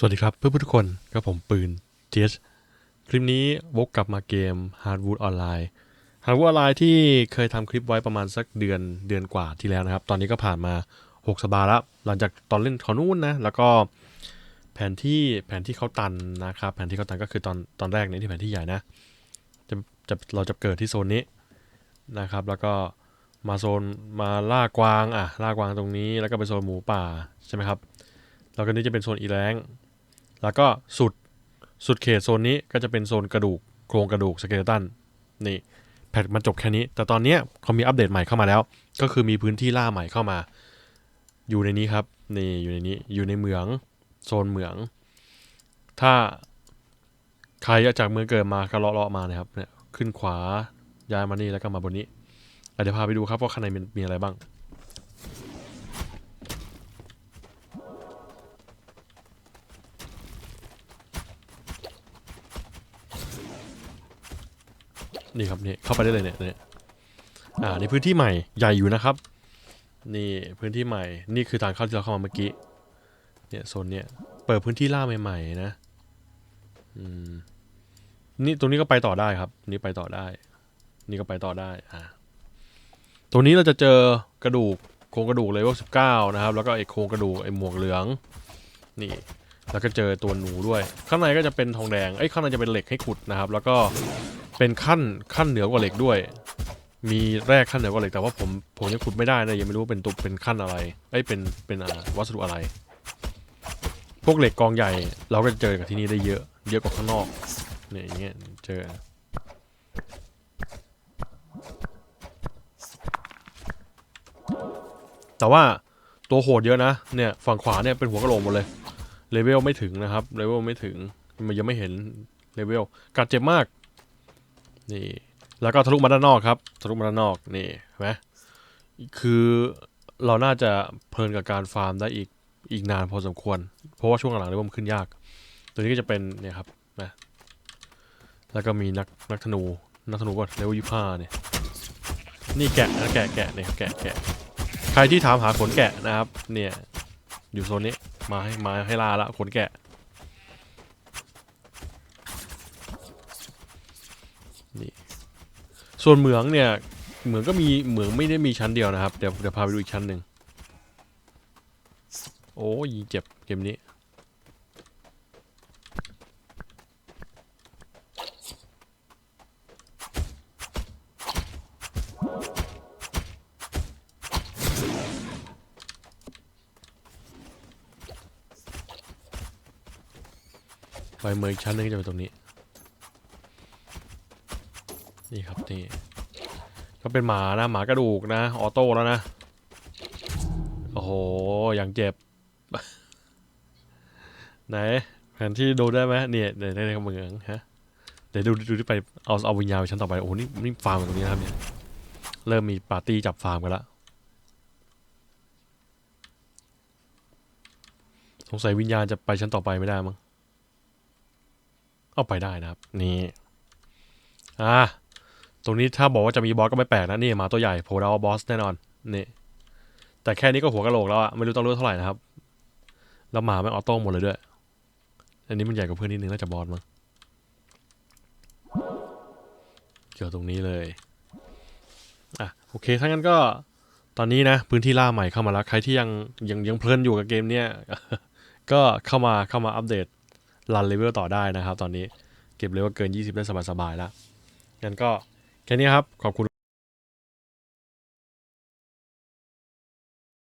สวัสดีครับเพื่อนๆทุกคนกับผมปืนเจสคลิปนี้วกกลับมาเกม Hardwood Online Hardwood Online ที่เคยทำคลิปไว้ประมาณสักเดือนเดือนกว่าที่แล้วนะครับ ตอนนี้ก็ผ่านมา 6 สัปดาห์แล้ว หลังจากตอนเล่นเขานู่นนะ แล้วก็แผนที่แผนที่เขาตันนะครับ แผนที่เขาตันก็คือตอนตอนแรกเนี่ยที่แผนที่ใหญ่นะจะจะเราจะเกิดที่โซนนี้นะครับ แล้วก็มาโซนมาล่ากวางอะล่ากวางตรงนี้แล้วก็ไปโซนหมูป่าใช่ไหมครับแล้วก็นี่จะเป็นโซนอีแรง แล้วก็สุดสุดเขตโซนนี้ก็จะเป็นโซนกระดูกโครงกระดูกสเกเลตันนี่แพทมันจบแค่นี้ แต่ตอนนี้เขามีอัปเดตใหม่เข้ามาแล้ว ก็คือมีพื้นที่ล่าใหม่เข้ามา อยู่ในนี้ครับนี่อยู่ในนี้อยู่ในเหมืองโซนเหมือง ถ้าใครจากเมืองเกิดมาก็เลาะเลาะมานะครับเนี่ยขึ้นขวาย้ายมานี่แล้วก็มาบนนี้เดี๋ยวพาไปดูครับว่าข้างในมีอะไรบ้าง นี่ครับนี่เข้าไปได้เลยเนี่ยเนี่ยอ่าในพื้นที่ใหม่ใหญ่อยู่นะครับ นี่พื้นที่ใหม่นี่คือทางเข้าที่เราเข้ามาเมื่อกี้เนี่ยโซนเนี้ยเปิดพื้นที่ล่าใหม่ๆนะอืมนี่ตรงนี้ก็ไปต่อได้ครับ นี่ไปต่อได้ นี่ก็ไปต่อได้อ่าตรงนี้เราจะเจอกระดูกโครงกระดูกเลเวลสิบเก้านะครับ แล้วก็ไอโครงกระดูกไอ้หมวกเหลือง นี่แล้วก็เจอตัวหนูด้วย ข้างในก็จะเป็นทองแดงไอ้ข้างในจะเป็นเหล็กให้ขุดนะครับ แล้วก็ เป็นขั้นขั้นเหนือกว่าเหล็กด้วย มีแร่ขั้นเหนือกว่าเหล็กแต่ว่าผมผมยังขุดไม่ได้นะยังไม่รู้ว่าเป็นตัวเป็นขั้นอะไรไอ้เป็นเป็นวัสดุอะไร พวกเหล็กกองใหญ่เราก็จะเจอกับที่นี่ได้เยอะ เยอะกว่าข้างนอกเนี่ยอย่างเงี้ยเจอแต่ว่าตัวโหดเยอะนะเนี่ยฝั่งขวาเนี่ยเป็นหัวกระโหลกหมดเลยเลเวลไม่ถึงนะครับเลเวลไม่ถึงมันยังไม่เห็นเลเวลกัดเจ็บมาก นี่ แล้วก็ทะลุมาด้านนอกครับทะลุมาด้านนอกนี่เห็นไหมคือเราน่าจะเพลินกับการฟาร์มได้อีกอีกนานพอสมควร เพราะว่าช่วงหลังเริ่มนขึ้นยาก ตัวนี้ก็จะเป็นเนี่ยครับนะแล้วก็มีนักนักธนูนักธนูก็เลเวลยี่ห้าเนี่ยนี่แกะนะแกะแกะเนี่ยแกะแกะใครที่ถามหาขนแกะนะครับ เนี่ยอยู่โซนนี้มาให้มาให้ลาละขนแกะ ส่วนเหมืองเนี่ยเหมืองก็มีเหมืองไม่ได้มีชั้นเดียวนะครับเดี๋ยวเดี๋ยวพาไปดูอีกชั้นหนึ่งโอ้ยเจ็บเกมนี้ไปเหมืองอีกชั้นหนึงจะเป็นตรงนี้ นี่ครับนี่ก็เป็นหมานะหมากระดูกนะออโต้แล้วนะโอ้โหอย่างเจ็บ ไหนแผนที่ดูได้ไหมเนี่ยเดี๋ยวได้ในเมืองฮะเดี๋ยวดูดูที่ไปเอาเอาวิญญาณไปชั้นต่อไปโอ้โหนี่นี่ฟาร์มตรงนี้นะครับเนี่ยเริ่มมีปาร์ตี้จับฟาร์มกันละสงสัยวิญญาณจะไปชั้นต่อไปไม่ได้มั้งเอาไปได้นะครับ นี่ อ่า ตรงนี้ถ้าบอกว่าจะมีบอสก็ไม่แปลกนะนี่หมาตัวใหญ่โผล่เราบอสแน่นอนนี่แต่แค่นี้ก็หัวกะโหลกแล้วอะไม่รู้ต้องเลือกเท่าไหร่นะครับแล้วหมาแม่ออโต้หมดเลยด้วย อันนี้มันใหญ่กว่าเพื่อนนิดนึงน่าจะบอสมั้งเจอตรงนี้เลยอะโอเคถ้างั้นก็ตอนนี้นะพื้นที่ล่าใหม่เข้ามาแล้วใครที่ยังยังยังเพลินอยู่กับเกมเนี้ยก็เข้ามาเข้ามาอัปเดตรันเลเวลต่อได้นะครับ ตอนนี้เก็บเลเวลเกิน 20 ได้สบายๆแล้วงั้นก็ แค่นี้ครับ ขอบคุณ